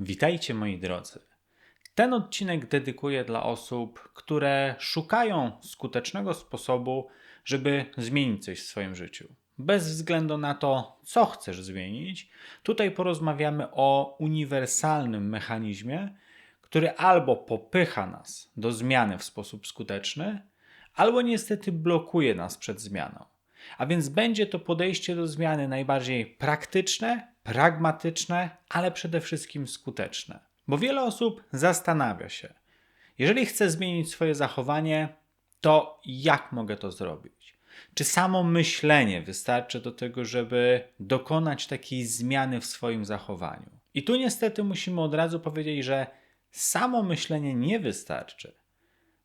Witajcie moi drodzy. Ten odcinek dedykuję dla osób, które szukają skutecznego sposobu, żeby zmienić coś w swoim życiu. Bez względu na to, co chcesz zmienić, tutaj porozmawiamy o uniwersalnym mechanizmie, który albo popycha nas do zmiany w sposób skuteczny, albo niestety blokuje nas przed zmianą. A więc będzie to podejście do zmiany najbardziej praktyczne, pragmatyczne, ale przede wszystkim skuteczne. Bo wiele osób zastanawia się, jeżeli chcę zmienić swoje zachowanie, to jak mogę to zrobić? Czy samo myślenie wystarczy do tego, żeby dokonać takiej zmiany w swoim zachowaniu? I tu niestety musimy od razu powiedzieć, że samo myślenie nie wystarczy.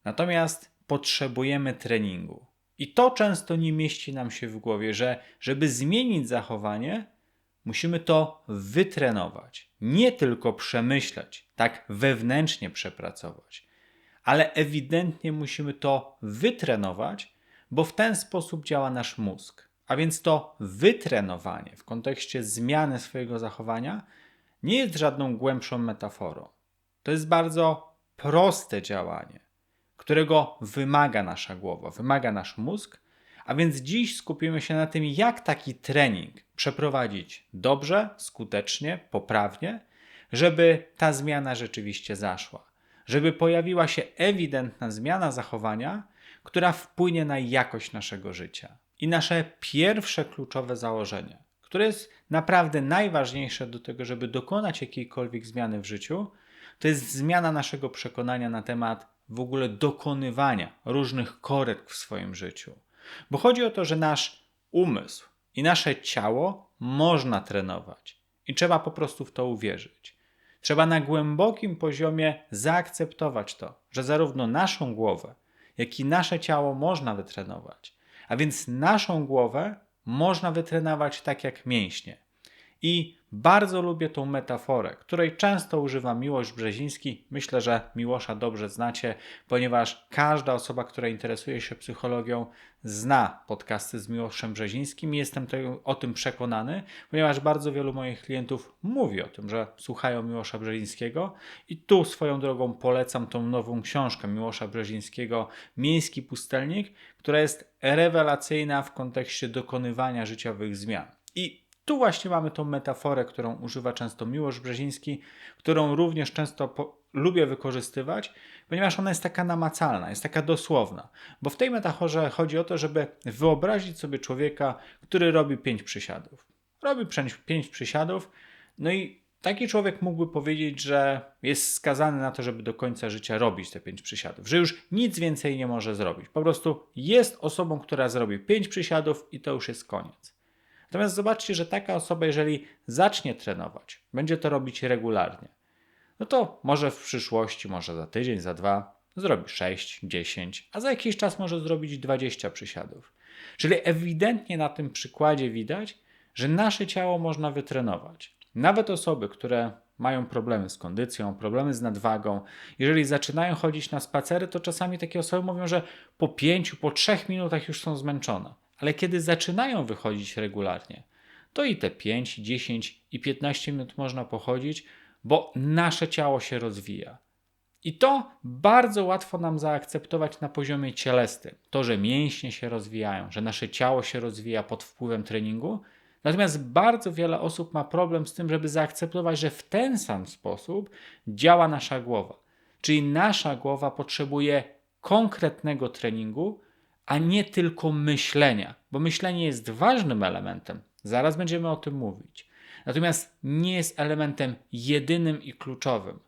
Natomiast potrzebujemy treningu. I to często nie mieści nam się w głowie, że żeby zmienić zachowanie, musimy to wytrenować. Nie tylko przemyśleć, tak wewnętrznie przepracować, ale ewidentnie musimy to wytrenować, bo w ten sposób działa nasz mózg. A więc to wytrenowanie w kontekście zmiany swojego zachowania nie jest żadną głębszą metaforą. To jest bardzo proste działanie, którego wymaga nasza głowa, wymaga nasz mózg. A więc dziś skupimy się na tym, jak taki trening przeprowadzić dobrze, skutecznie, poprawnie, żeby ta zmiana rzeczywiście zaszła. Żeby pojawiła się ewidentna zmiana zachowania, która wpłynie na jakość naszego życia. I nasze pierwsze kluczowe założenie, które jest naprawdę najważniejsze do tego, żeby dokonać jakiejkolwiek zmiany w życiu, to jest zmiana naszego przekonania na temat w ogóle dokonywania różnych korekt w swoim życiu. Bo chodzi o to, że nasz umysł i nasze ciało można trenować i trzeba po prostu w to uwierzyć. Trzeba na głębokim poziomie zaakceptować to, że zarówno naszą głowę, jak i nasze ciało można wytrenować. A więc naszą głowę można wytrenować tak jak mięśnie. I bardzo lubię tą metaforę, której często używa Miłosz Brzeziński. Myślę, że Miłosza dobrze znacie, ponieważ każda osoba, która interesuje się psychologią, zna podcasty z Miłoszem Brzezińskim. Jestem o tym przekonany, ponieważ bardzo wielu moich klientów mówi o tym, że słuchają Miłosza Brzezińskiego. I tu swoją drogą polecam tą nową książkę Miłosza Brzezińskiego, Miejski Pustelnik, która jest rewelacyjna w kontekście dokonywania życiowych zmian. I tu właśnie mamy tą metaforę, którą używa często Miłosz Brzeziński, którą również często po, lubię wykorzystywać, ponieważ ona jest taka namacalna, jest taka dosłowna. Bo w tej metaforze chodzi o to, żeby wyobrazić sobie człowieka, który robi pięć przysiadów. Robi pięć przysiadów, no i taki człowiek mógłby powiedzieć, że jest skazany na to, żeby do końca życia robić te pięć przysiadów, że już nic więcej nie może zrobić. Po prostu jest osobą, która zrobi pięć przysiadów i to już jest koniec. Natomiast zobaczcie, że taka osoba, jeżeli zacznie trenować, będzie to robić regularnie, no to może w przyszłości, może za tydzień, za dwa, zrobi 6, 10, a za jakiś czas może zrobić 20 przysiadów. Czyli ewidentnie na tym przykładzie widać, że nasze ciało można wytrenować. Nawet osoby, które mają problemy z kondycją, problemy z nadwagą, jeżeli zaczynają chodzić na spacery, to czasami takie osoby mówią, że po 5, po 3 minutach już są zmęczone. Ale kiedy zaczynają wychodzić regularnie, to i te 5, 10 i 15 minut można pochodzić, bo nasze ciało się rozwija. I to bardzo łatwo nam zaakceptować na poziomie cielesnym. To, że mięśnie się rozwijają, że nasze ciało się rozwija pod wpływem treningu. Natomiast bardzo wiele osób ma problem z tym, żeby zaakceptować, że w ten sam sposób działa nasza głowa. Czyli nasza głowa potrzebuje konkretnego treningu, a nie tylko myślenia, bo myślenie jest ważnym elementem. Zaraz będziemy o tym mówić. Natomiast nie jest elementem jedynym i kluczowym.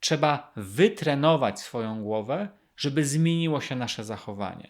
Trzeba wytrenować swoją głowę, żeby zmieniło się nasze zachowanie.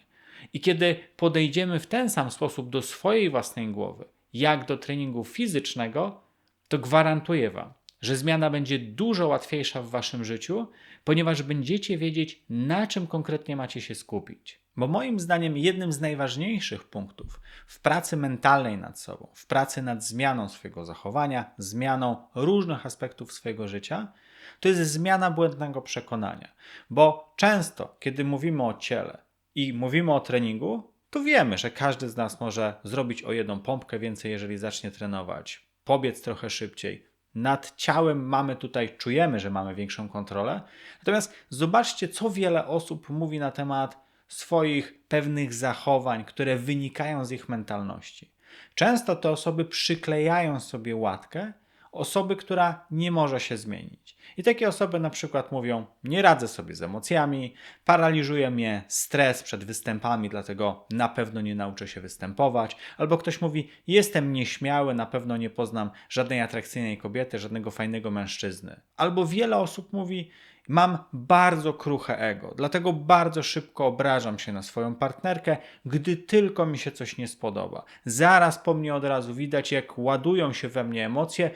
I kiedy podejdziemy w ten sam sposób do swojej własnej głowy, jak do treningu fizycznego, to gwarantuję Wam, że zmiana będzie dużo łatwiejsza w Waszym życiu, ponieważ będziecie wiedzieć, na czym konkretnie macie się skupić. Bo moim zdaniem jednym z najważniejszych punktów w pracy mentalnej nad sobą, w pracy nad zmianą swojego zachowania, zmianą różnych aspektów swojego życia, to jest zmiana błędnego przekonania. Bo często, kiedy mówimy o ciele i mówimy o treningu, to wiemy, że każdy z nas może zrobić o jedną pompkę więcej, jeżeli zacznie trenować, pobiec trochę szybciej, nad ciałem mamy tutaj, czujemy, że mamy większą kontrolę. Natomiast zobaczcie, co wiele osób mówi na temat swoich pewnych zachowań, które wynikają z ich mentalności. Często te osoby przyklejają sobie łatkę osoby, która nie może się zmienić. I takie osoby na przykład mówią: Nie radzę sobie z emocjami, paraliżuje mnie stres przed występami, dlatego na pewno nie nauczę się występować. Albo ktoś mówi: Jestem nieśmiały, na pewno nie poznam żadnej atrakcyjnej kobiety, żadnego fajnego mężczyzny. Albo wiele osób mówi: Mam bardzo kruche ego, dlatego bardzo szybko obrażam się na swoją partnerkę, gdy tylko mi się coś nie spodoba. Zaraz po mnie od razu widać, jak ładują się we mnie emocje,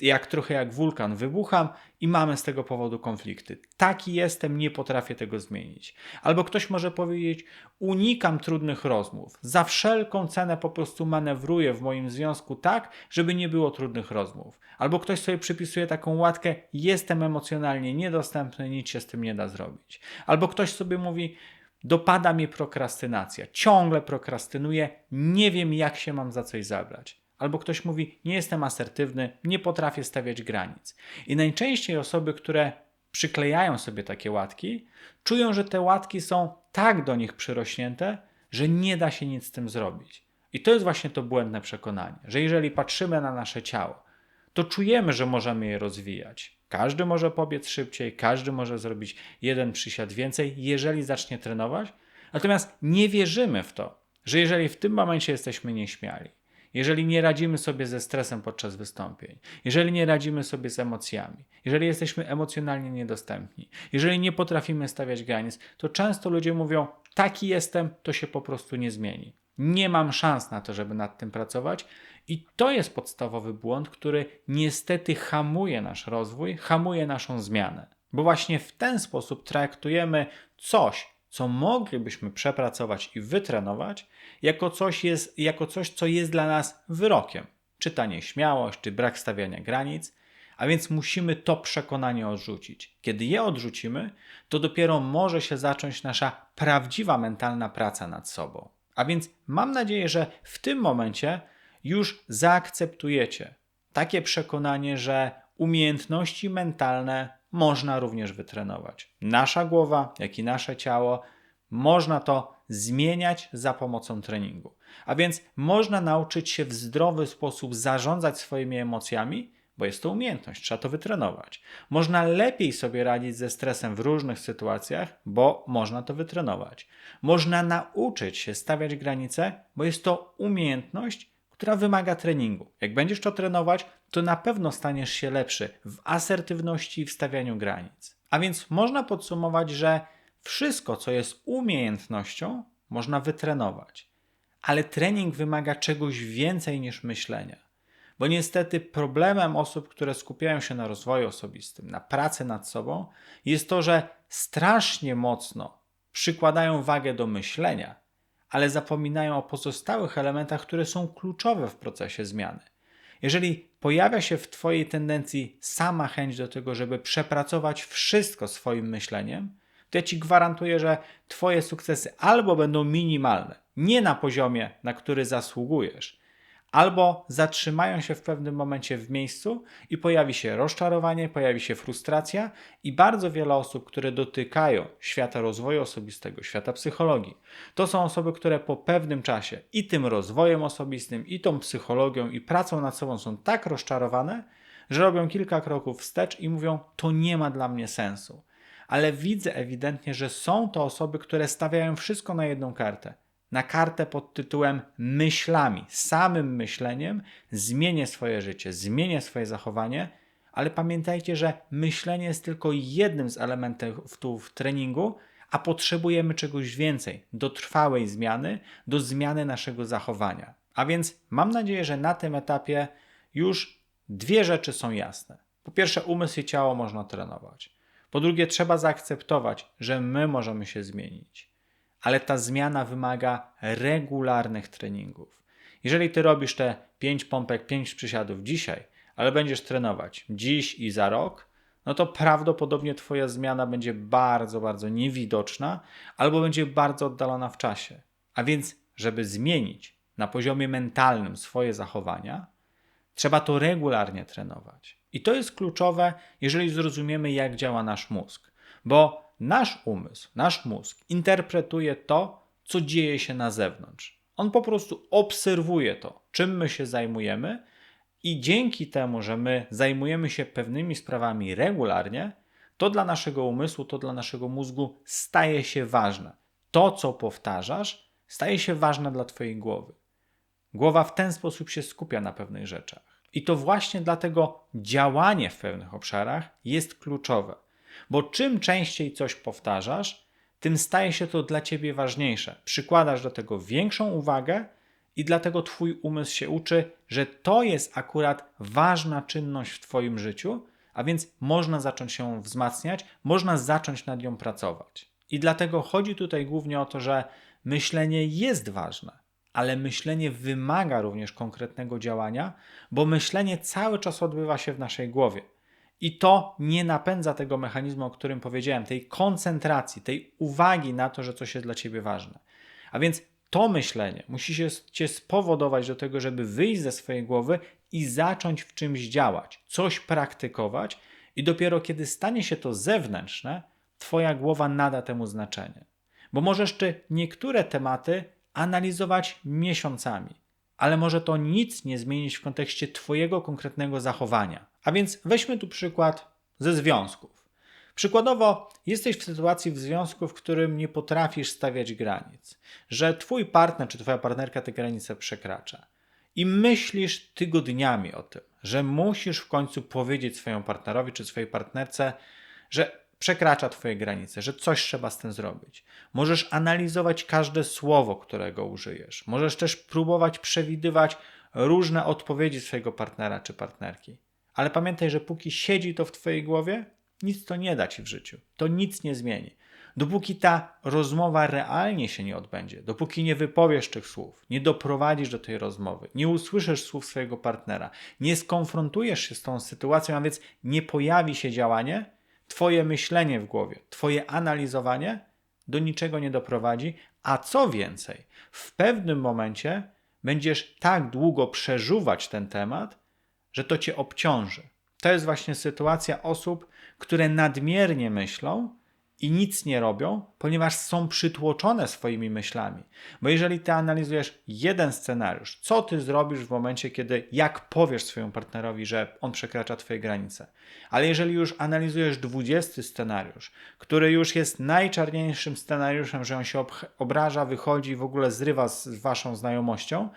jak trochę jak wulkan wybucham i mamy z tego powodu konflikty. Taki jestem, nie potrafię tego zmienić. Albo ktoś może powiedzieć: Unikam trudnych rozmów. Za wszelką cenę po prostu manewruję w moim związku tak, żeby nie było trudnych rozmów. Albo ktoś sobie przypisuje taką łatkę: Jestem emocjonalnie niedostępny, nic się z tym nie da zrobić. Albo ktoś sobie mówi: Dopada mnie prokrastynacja, ciągle prokrastynuję, nie wiem jak się mam za coś zabrać. Albo ktoś mówi: Nie jestem asertywny, nie potrafię stawiać granic. I najczęściej osoby, które przyklejają sobie takie łatki, czują, że te łatki są tak do nich przyrośnięte, że nie da się nic z tym zrobić. I to jest właśnie to błędne przekonanie, że jeżeli patrzymy na nasze ciało, to czujemy, że możemy je rozwijać. Każdy może pobiec szybciej, każdy może zrobić jeden przysiad więcej, jeżeli zacznie trenować. Natomiast nie wierzymy w to, że jeżeli w tym momencie jesteśmy nieśmiali, jeżeli nie radzimy sobie ze stresem podczas wystąpień, jeżeli nie radzimy sobie z emocjami, jeżeli jesteśmy emocjonalnie niedostępni, jeżeli nie potrafimy stawiać granic, to często ludzie mówią: Taki jestem, to się po prostu nie zmieni. Nie mam szans na to, żeby nad tym pracować. I to jest podstawowy błąd, który niestety hamuje nasz rozwój, hamuje naszą zmianę. Bo właśnie w ten sposób traktujemy coś, co moglibyśmy przepracować i wytrenować, jako coś, jest, jako coś, co jest dla nas wyrokiem. Czy ta nieśmiałość, czy brak stawiania granic, a więc musimy to przekonanie odrzucić. Kiedy je odrzucimy, to dopiero może się zacząć nasza prawdziwa mentalna praca nad sobą. A więc mam nadzieję, że w tym momencie już zaakceptujecie takie przekonanie, że umiejętności mentalne można również wytrenować. Nasza głowa, jak i nasze ciało, można to zmieniać za pomocą treningu. A więc można nauczyć się w zdrowy sposób zarządzać swoimi emocjami, bo jest to umiejętność, trzeba to wytrenować. Można lepiej sobie radzić ze stresem w różnych sytuacjach, bo można to wytrenować. Można nauczyć się stawiać granice, bo jest to umiejętność, która wymaga treningu. Jak będziesz to trenować, to na pewno staniesz się lepszy w asertywności i w stawianiu granic. A więc można podsumować, że wszystko, co jest umiejętnością, można wytrenować. Ale trening wymaga czegoś więcej niż myślenia. Bo niestety problemem osób, które skupiają się na rozwoju osobistym, na pracy nad sobą, jest to, że strasznie mocno przykładają wagę do myślenia, ale zapominają o pozostałych elementach, które są kluczowe w procesie zmiany. Jeżeli pojawia się w Twojej tendencji sama chęć do tego, żeby przepracować wszystko swoim myśleniem, to ja Ci gwarantuję, że Twoje sukcesy albo będą minimalne, nie na poziomie, na który zasługujesz, albo zatrzymają się w pewnym momencie w miejscu i pojawi się rozczarowanie, pojawi się frustracja i bardzo wiele osób, które dotykają świata rozwoju osobistego, świata psychologii, to są osoby, które po pewnym czasie i tym rozwojem osobistym, i tą psychologią, i pracą nad sobą są tak rozczarowane, że robią kilka kroków wstecz i mówią: To nie ma dla mnie sensu. Ale widzę ewidentnie, że są to osoby, które stawiają wszystko na jedną kartę na kartę pod tytułem myślami, samym myśleniem zmienię swoje życie, zmienię swoje zachowanie, ale pamiętajcie, że myślenie jest tylko jednym z elementów treningu, a potrzebujemy czegoś więcej do trwałej zmiany, do zmiany naszego zachowania. A więc mam nadzieję, że na tym etapie już dwie rzeczy są jasne. Po pierwsze, umysł i ciało można trenować. Po drugie, trzeba zaakceptować, że my możemy się zmienić ale ta zmiana wymaga regularnych treningów. Jeżeli ty robisz te 5 pompek, 5 przysiadów dzisiaj, ale będziesz trenować dziś i za rok, no to prawdopodobnie Twoja zmiana będzie bardzo, bardzo niewidoczna albo będzie bardzo oddalona w czasie. A więc, żeby zmienić na poziomie mentalnym swoje zachowania, trzeba to regularnie trenować. I to jest kluczowe, jeżeli zrozumiemy, jak działa nasz mózg. Bo nasz umysł, nasz mózg interpretuje to, co dzieje się na zewnątrz. On po prostu obserwuje to, czym my się zajmujemy, i dzięki temu, że my zajmujemy się pewnymi sprawami regularnie, to dla naszego umysłu, to dla naszego mózgu staje się ważne. To, co powtarzasz, staje się ważne dla Twojej głowy. Głowa w ten sposób się skupia na pewnych rzeczach. I to właśnie dlatego działanie w pewnych obszarach jest kluczowe. Bo czym częściej coś powtarzasz, tym staje się to dla ciebie ważniejsze. Przykładasz do tego większą uwagę i dlatego twój umysł się uczy, że to jest akurat ważna czynność w twoim życiu, a więc można zacząć ją wzmacniać, można zacząć nad nią pracować. I dlatego chodzi tutaj głównie o to, że myślenie jest ważne, ale myślenie wymaga również konkretnego działania, bo myślenie cały czas odbywa się w naszej głowie. I to nie napędza tego mechanizmu, o którym powiedziałem, tej koncentracji, tej uwagi na to, że coś jest dla ciebie ważne. A więc to myślenie musi się cię spowodować do tego, żeby wyjść ze swojej głowy i zacząć w czymś działać, coś praktykować, i dopiero kiedy stanie się to zewnętrzne, Twoja głowa nada temu znaczenie. Bo możesz ty niektóre tematy analizować miesiącami, ale może to nic nie zmienić w kontekście Twojego konkretnego zachowania. A więc weźmy tu przykład ze związków. Przykładowo, jesteś w sytuacji w związku, w którym nie potrafisz stawiać granic, że Twój partner czy Twoja partnerka te granice przekracza. I myślisz tygodniami o tym, że musisz w końcu powiedzieć swojemu partnerowi czy swojej partnerce, że przekracza Twoje granice, że coś trzeba z tym zrobić. Możesz analizować każde słowo, którego użyjesz. Możesz też próbować przewidywać różne odpowiedzi swojego partnera czy partnerki. Ale pamiętaj, że póki siedzi to w Twojej głowie, nic to nie da Ci w życiu. To nic nie zmieni. Dopóki ta rozmowa realnie się nie odbędzie, dopóki nie wypowiesz tych słów, nie doprowadzisz do tej rozmowy, nie usłyszysz słów swojego partnera, nie skonfrontujesz się z tą sytuacją, a więc nie pojawi się działanie, Twoje myślenie w głowie, Twoje analizowanie do niczego nie doprowadzi, a co więcej, w pewnym momencie będziesz tak długo przeżuwać ten temat, że to cię obciąży. To jest właśnie sytuacja osób, które nadmiernie myślą i nic nie robią, ponieważ są przytłoczone swoimi myślami. Bo jeżeli ty analizujesz jeden scenariusz, co ty zrobisz w momencie, kiedy jak powiesz swojemu partnerowi, że on przekracza twoje granice, ale jeżeli już analizujesz dwudziesty scenariusz, który już jest najczarniejszym scenariuszem, że on się obraża, wychodzi i w ogóle zrywa z waszą znajomością,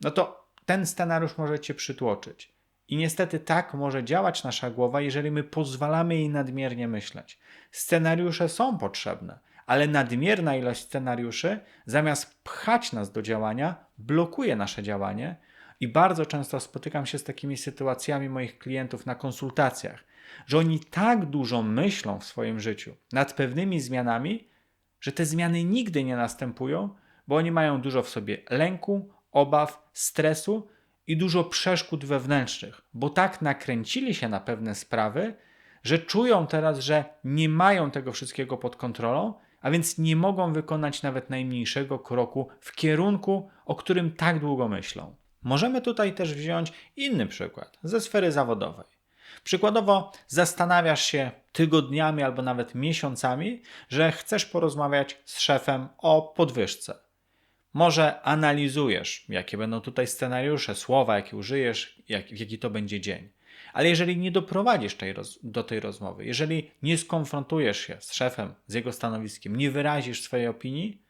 no to ten scenariusz może cię przytłoczyć. I niestety tak może działać nasza głowa, jeżeli my pozwalamy jej nadmiernie myśleć. Scenariusze są potrzebne, ale nadmierna ilość scenariuszy, zamiast pchać nas do działania, blokuje nasze działanie. I bardzo często spotykam się z takimi sytuacjami moich klientów na konsultacjach, że oni tak dużo myślą w swoim życiu nad pewnymi zmianami, że te zmiany nigdy nie następują, bo oni mają dużo w sobie lęku, obaw, stresu i dużo przeszkód wewnętrznych, bo tak nakręcili się na pewne sprawy, że czują teraz, że nie mają tego wszystkiego pod kontrolą, a więc nie mogą wykonać nawet najmniejszego kroku w kierunku, o którym tak długo myślą. Możemy tutaj też wziąć inny przykład ze sfery zawodowej. Przykładowo zastanawiasz się tygodniami albo nawet miesiącami, że chcesz porozmawiać z szefem o podwyżce. Może analizujesz, jakie będą tutaj scenariusze, słowa, jakie użyjesz, jak, jaki to będzie dzień. Ale jeżeli nie doprowadzisz tej roz, do tej rozmowy, jeżeli nie skonfrontujesz się z szefem, z jego stanowiskiem, nie wyrazisz swojej opinii,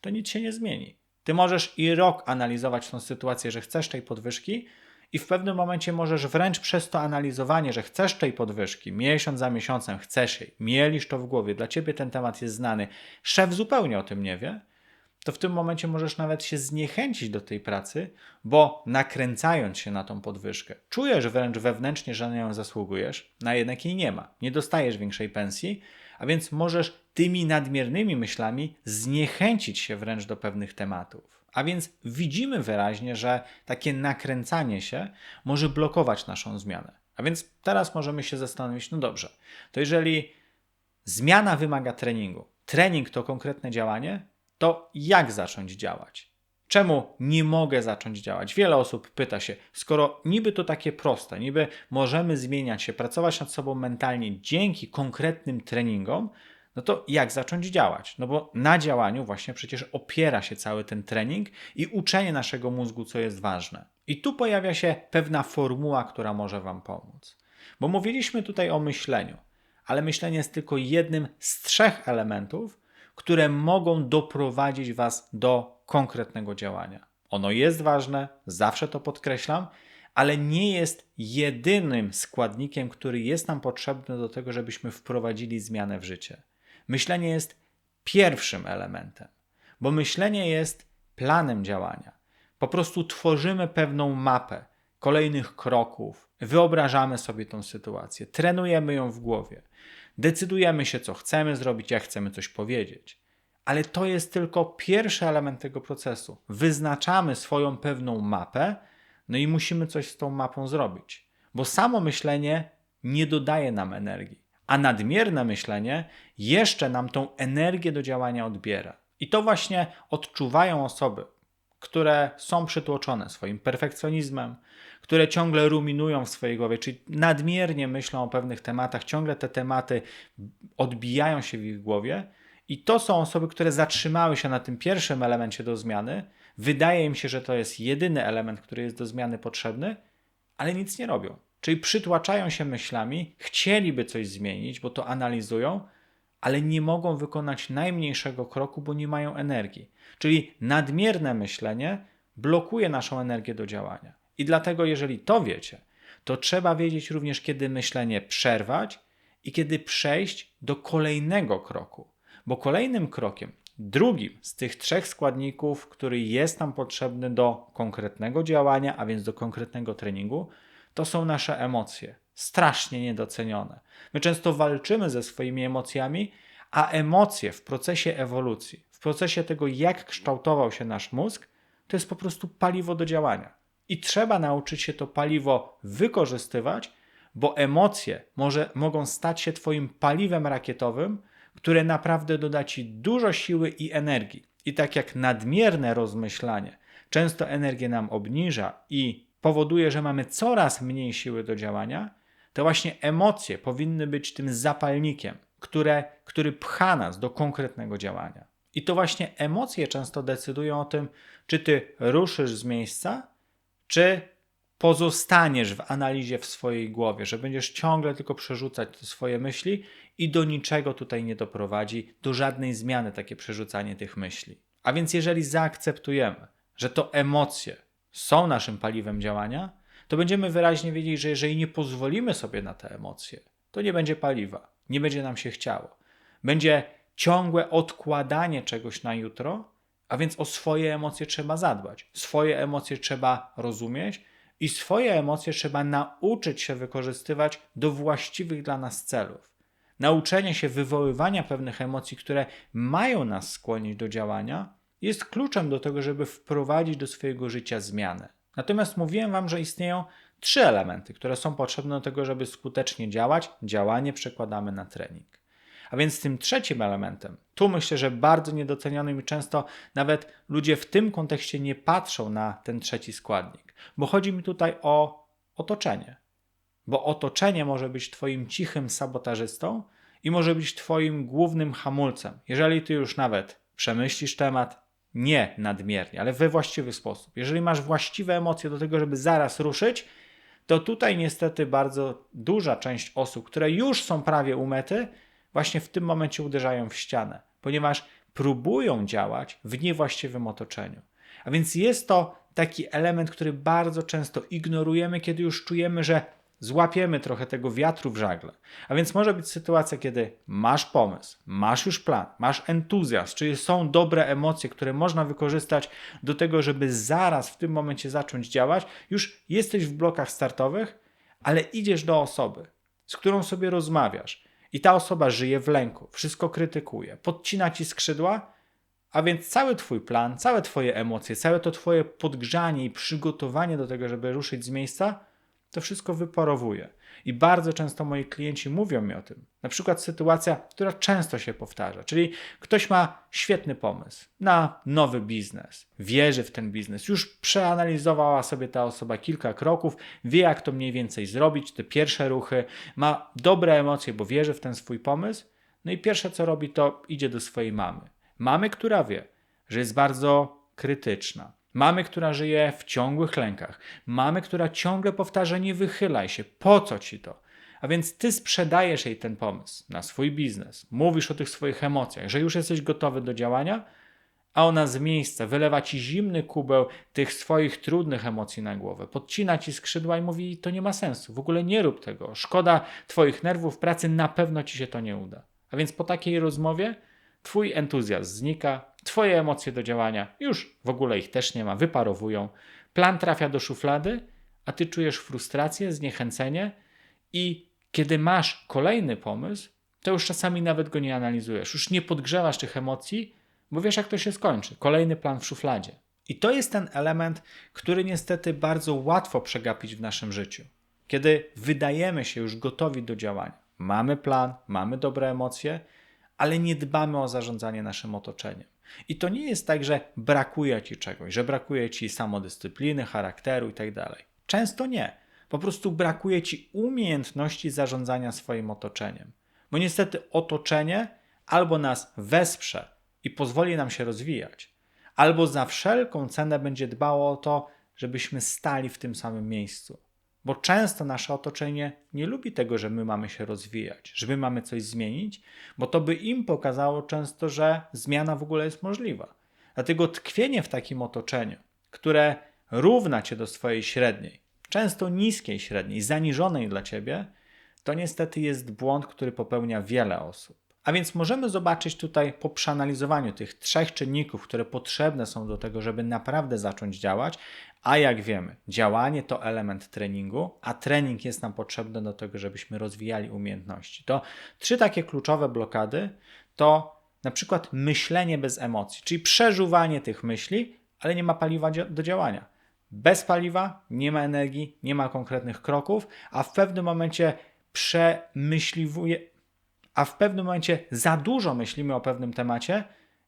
to nic się nie zmieni. Ty możesz i rok analizować tą sytuację, że chcesz tej podwyżki, i w pewnym momencie możesz wręcz przez to analizowanie, że chcesz tej podwyżki, miesiąc za miesiącem chcesz jej, mielisz to w głowie, dla ciebie ten temat jest znany, szef zupełnie o tym nie wie, to w tym momencie możesz nawet się zniechęcić do tej pracy, bo nakręcając się na tą podwyżkę, czujesz wręcz wewnętrznie, że na nią zasługujesz, a jednak jej nie ma. Nie dostajesz większej pensji, a więc możesz tymi nadmiernymi myślami zniechęcić się wręcz do pewnych tematów. A więc widzimy wyraźnie, że takie nakręcanie się może blokować naszą zmianę. A więc teraz możemy się zastanowić, no dobrze, to jeżeli zmiana wymaga treningu, trening to konkretne działanie, to jak zacząć działać? Czemu nie mogę zacząć działać? Wiele osób pyta się, skoro niby to takie proste, niby możemy zmieniać się, pracować nad sobą mentalnie dzięki konkretnym treningom, no to jak zacząć działać? No bo na działaniu właśnie przecież opiera się cały ten trening i uczenie naszego mózgu, co jest ważne. I tu pojawia się pewna formuła, która może Wam pomóc. Bo mówiliśmy tutaj o myśleniu, ale myślenie jest tylko jednym z trzech elementów, które mogą doprowadzić Was do konkretnego działania. Ono jest ważne, zawsze to podkreślam, ale nie jest jedynym składnikiem, który jest nam potrzebny do tego, żebyśmy wprowadzili zmianę w życie. Myślenie jest pierwszym elementem, bo myślenie jest planem działania. Po prostu tworzymy pewną mapę kolejnych kroków, wyobrażamy sobie tą sytuację, trenujemy ją w głowie, decydujemy się, co chcemy zrobić, jak chcemy coś powiedzieć. Ale to jest tylko pierwszy element tego procesu. Wyznaczamy swoją pewną mapę, no i musimy coś z tą mapą zrobić, bo samo myślenie nie dodaje nam energii a nadmierne myślenie jeszcze nam tą energię do działania odbiera. I to właśnie odczuwają osoby, które są przytłoczone swoim perfekcjonizmem, które ciągle ruminują w swojej głowie, czyli nadmiernie myślą o pewnych tematach, ciągle te tematy odbijają się w ich głowie. I to są osoby, które zatrzymały się na tym pierwszym elemencie do zmiany. Wydaje im się, że to jest jedyny element, który jest do zmiany potrzebny, ale nic nie robią. Czyli przytłaczają się myślami, chcieliby coś zmienić, bo to analizują, ale nie mogą wykonać najmniejszego kroku, bo nie mają energii. Czyli nadmierne myślenie blokuje naszą energię do działania. I dlatego, jeżeli to wiecie, to trzeba wiedzieć również, kiedy myślenie przerwać i kiedy przejść do kolejnego kroku. Bo kolejnym krokiem, drugim z tych trzech składników, który jest nam potrzebny do konkretnego działania, a więc do konkretnego treningu, to są nasze emocje, strasznie niedocenione. My często walczymy ze swoimi emocjami, a emocje w procesie ewolucji, w procesie tego, jak kształtował się nasz mózg, to jest po prostu paliwo do działania. I trzeba nauczyć się to paliwo wykorzystywać, bo emocje może, mogą stać się Twoim paliwem rakietowym, które naprawdę doda Ci dużo siły i energii. I tak jak nadmierne rozmyślanie często energię nam obniża i powoduje, że mamy coraz mniej siły do działania, to właśnie emocje powinny być tym zapalnikiem, które, który pcha nas do konkretnego działania. I to właśnie emocje często decydują o tym, czy ty ruszysz z miejsca, czy pozostaniesz w analizie w swojej głowie, że będziesz ciągle tylko przerzucać swoje myśli i do niczego tutaj nie doprowadzi, do żadnej zmiany takie przerzucanie tych myśli. A więc jeżeli zaakceptujemy, że to emocje są naszym paliwem działania, to będziemy wyraźnie wiedzieć, że jeżeli nie pozwolimy sobie na te emocje, to nie będzie paliwa, nie będzie nam się chciało. Będzie ciągłe odkładanie czegoś na jutro, a więc o swoje emocje trzeba zadbać. Swoje emocje trzeba rozumieć i swoje emocje trzeba nauczyć się wykorzystywać do właściwych dla nas celów. Nauczenie się wywoływania pewnych emocji, które mają nas skłonić do działania, jest kluczem do tego, żeby wprowadzić do swojego życia zmianę. Natomiast mówiłem Wam, że istnieją trzy elementy, które są potrzebne do tego, żeby skutecznie działać. Działanie przekładamy na trening. A więc tym trzecim elementem, tu myślę, że bardzo niedocenionym i często nawet ludzie w tym kontekście nie patrzą na ten trzeci składnik, bo chodzi mi tutaj o otoczenie. Bo otoczenie może być Twoim cichym sabotażystą i może być Twoim głównym hamulcem. Jeżeli Ty już nawet przemyślisz temat, nie nadmiernie, ale we właściwy sposób. Jeżeli masz właściwe emocje do tego, żeby zaraz ruszyć, to tutaj niestety bardzo duża część osób, które już są prawie u mety, właśnie w tym momencie uderzają w ścianę, ponieważ próbują działać w niewłaściwym otoczeniu. A więc jest to taki element, który bardzo często ignorujemy, kiedy już czujemy, że złapiemy trochę tego wiatru w żagle. A więc może być sytuacja, kiedy masz pomysł, masz już plan, masz entuzjazm, czyli są dobre emocje, które można wykorzystać do tego, żeby zaraz w tym momencie zacząć działać. Już jesteś w blokach startowych, ale idziesz do osoby, z którą sobie rozmawiasz. I ta osoba żyje w lęku, wszystko krytykuje, podcina ci skrzydła, a więc cały Twój plan, całe Twoje emocje, całe to Twoje podgrzanie i przygotowanie do tego, żeby ruszyć z miejsca, to wszystko wyparowuje. I bardzo często moi klienci mówią mi o tym. Na przykład sytuacja, która często się powtarza, czyli ktoś ma świetny pomysł na nowy biznes, wierzy w ten biznes, już przeanalizowała sobie ta osoba kilka kroków, wie jak to mniej więcej zrobić, te pierwsze ruchy, ma dobre emocje, bo wierzy w ten swój pomysł. No i pierwsze co robi, to idzie do swojej mamy. Mamy, która wie, że jest bardzo krytyczna. Mamy, która żyje w ciągłych lękach. Mamy, która ciągle powtarza: Nie wychylaj się, po co ci to? A więc ty sprzedajesz jej ten pomysł na swój biznes, mówisz o tych swoich emocjach, że już jesteś gotowy do działania, a ona z miejsca wylewa ci zimny kubeł tych swoich trudnych emocji na głowę, podcina ci skrzydła i mówi: To nie ma sensu, w ogóle nie rób tego, szkoda twoich nerwów pracy, na pewno ci się to nie uda. A więc po takiej rozmowie twój entuzjazm znika, twoje emocje do działania już w ogóle ich też nie ma, wyparowują. Plan trafia do szuflady, a ty czujesz frustrację, zniechęcenie i kiedy masz kolejny pomysł, to już czasami nawet go nie analizujesz, już nie podgrzewasz tych emocji, bo wiesz, jak to się skończy. Kolejny plan w szufladzie. I to jest ten element, który niestety bardzo łatwo przegapić w naszym życiu. Kiedy wydajemy się już gotowi do działania, mamy plan, mamy dobre emocje, ale nie dbamy o zarządzanie naszym otoczeniem. I to nie jest tak, że brakuje ci czegoś, że brakuje ci samodyscypliny, charakteru itd. Tak Często nie. Po prostu brakuje ci umiejętności zarządzania swoim otoczeniem. Bo niestety otoczenie albo nas wesprze i pozwoli nam się rozwijać, albo za wszelką cenę będzie dbało o to, żebyśmy stali w tym samym miejscu. Bo często nasze otoczenie nie lubi tego, że my mamy się rozwijać, że my mamy coś zmienić, bo to by im pokazało często, że zmiana w ogóle jest możliwa. Dlatego tkwienie w takim otoczeniu, które równa cię do swojej średniej, często niskiej średniej, zaniżonej dla ciebie, to niestety jest błąd, który popełnia wiele osób. A więc możemy zobaczyć tutaj po przeanalizowaniu tych trzech czynników, które potrzebne są do tego, żeby naprawdę zacząć działać, a jak wiemy, działanie to element treningu, a trening jest nam potrzebny do tego, żebyśmy rozwijali umiejętności. To trzy takie kluczowe blokady to na przykład myślenie bez emocji, czyli przeżuwanie tych myśli, ale nie ma paliwa do działania. Bez paliwa nie ma energii, nie ma konkretnych kroków, a w pewnym momencie przemyśliwuje, a w pewnym momencie za dużo myślimy o pewnym temacie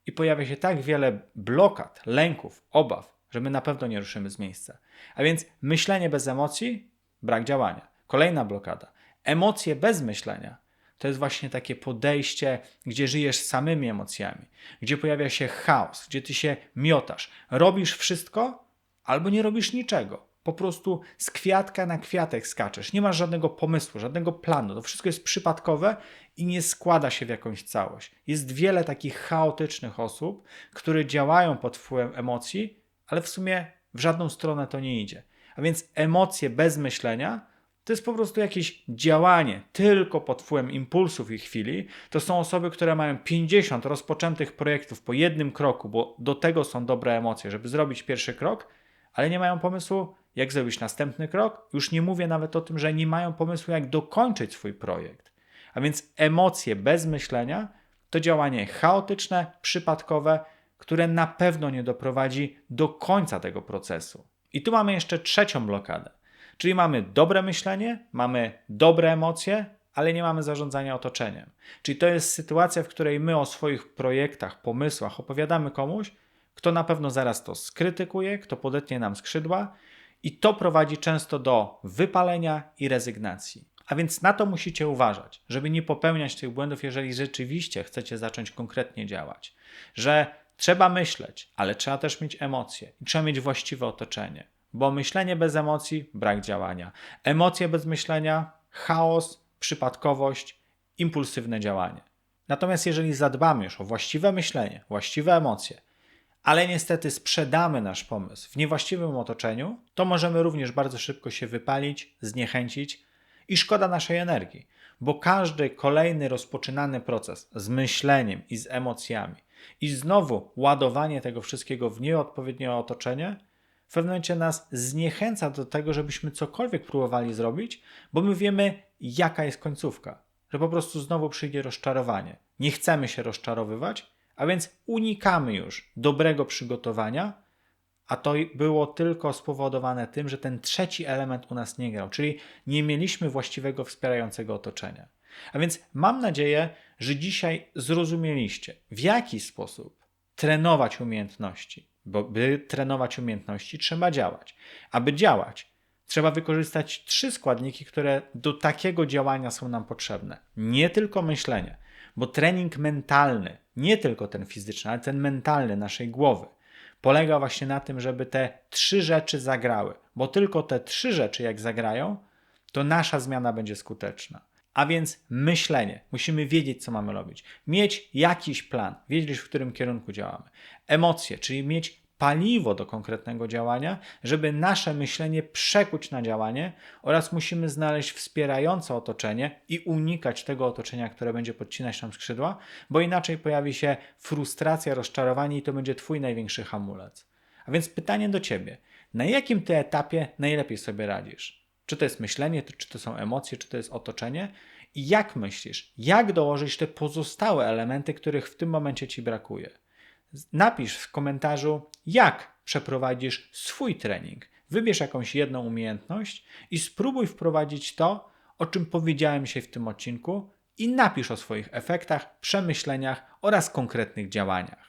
i pojawia się tak wiele blokad, lęków, obaw, że my na pewno nie ruszymy z miejsca. A więc myślenie bez emocji, brak działania. Kolejna blokada. Emocje bez myślenia to jest właśnie takie podejście, gdzie żyjesz samymi emocjami, gdzie pojawia się chaos, gdzie ty się miotasz, robisz wszystko albo nie robisz niczego. Po prostu z kwiatka na kwiatek skaczesz. Nie masz żadnego pomysłu, żadnego planu. To wszystko jest przypadkowe i nie składa się w jakąś całość. Jest wiele takich chaotycznych osób, które działają pod wpływem emocji, ale w sumie w żadną stronę to nie idzie. A więc emocje bez myślenia to jest po prostu jakieś działanie tylko pod wpływem impulsów i chwili. To są osoby, które mają 50 rozpoczętych projektów po jednym kroku, bo do tego są dobre emocje, żeby zrobić pierwszy krok, ale nie mają pomysłu, jak zrobić następny krok. Już nie mówię nawet o tym, że nie mają pomysłu, jak dokończyć swój projekt. A więc emocje bez myślenia to działanie chaotyczne, przypadkowe, które na pewno nie doprowadzi do końca tego procesu. I tu mamy jeszcze trzecią blokadę. Czyli mamy dobre myślenie, mamy dobre emocje, ale nie mamy zarządzania otoczeniem. Czyli to jest sytuacja, w której my o swoich projektach, pomysłach opowiadamy komuś, kto na pewno zaraz to skrytykuje, kto podetnie nam skrzydła, i to prowadzi często do wypalenia i rezygnacji. A więc na to musicie uważać, żeby nie popełniać tych błędów, jeżeli rzeczywiście chcecie zacząć konkretnie działać. Że trzeba myśleć, ale trzeba też mieć emocje i trzeba mieć właściwe otoczenie. Bo myślenie bez emocji brak działania. Emocje bez myślenia chaos, przypadkowość, impulsywne działanie. Natomiast jeżeli zadbamy już o właściwe myślenie, właściwe emocje, ale niestety sprzedamy nasz pomysł w niewłaściwym otoczeniu, to możemy również bardzo szybko się wypalić, zniechęcić i szkoda naszej energii, bo każdy kolejny rozpoczynany proces z myśleniem i z emocjami i znowu ładowanie tego wszystkiego w nieodpowiednie otoczenie w pewnym momencie nas zniechęca do tego, żebyśmy cokolwiek próbowali zrobić, bo my wiemy, jaka jest końcówka, że po prostu znowu przyjdzie rozczarowanie. Nie chcemy się rozczarowywać, a więc unikamy już dobrego przygotowania, A to było tylko spowodowane tym, że ten trzeci element u nas nie grał, czyli nie mieliśmy właściwego wspierającego otoczenia. A więc mam nadzieję, że dzisiaj zrozumieliście, w jaki sposób trenować umiejętności, bo by trenować umiejętności trzeba działać. Aby działać, trzeba wykorzystać trzy składniki, które do takiego działania są nam potrzebne. Nie tylko myślenie, bo trening mentalny, nie tylko ten fizyczny, ale ten mentalny naszej głowy, polega właśnie na tym, żeby te trzy rzeczy zagrały, bo tylko te trzy rzeczy, jak zagrają, to nasza zmiana będzie skuteczna. A więc myślenie. Musimy wiedzieć, co mamy robić. Mieć jakiś plan, wiedzieć, w którym kierunku działamy. Emocje, czyli mieć paliwo do konkretnego działania, żeby nasze myślenie przekuć na działanie oraz musimy znaleźć wspierające otoczenie i unikać tego otoczenia, które będzie podcinać nam skrzydła, bo inaczej pojawi się frustracja, rozczarowanie i to będzie Twój największy hamulec. A więc pytanie do Ciebie. Na jakim Ty etapie najlepiej sobie radzisz? Czy to jest myślenie, czy to są emocje, czy to jest otoczenie? I jak myślisz, jak dołożyć te pozostałe elementy, których w tym momencie Ci brakuje? Napisz w komentarzu, jak przeprowadzisz swój trening. Wybierz jakąś jedną umiejętność i spróbuj wprowadzić to, o czym powiedziałem się w tym odcinku, i napisz o swoich efektach, przemyśleniach oraz konkretnych działaniach.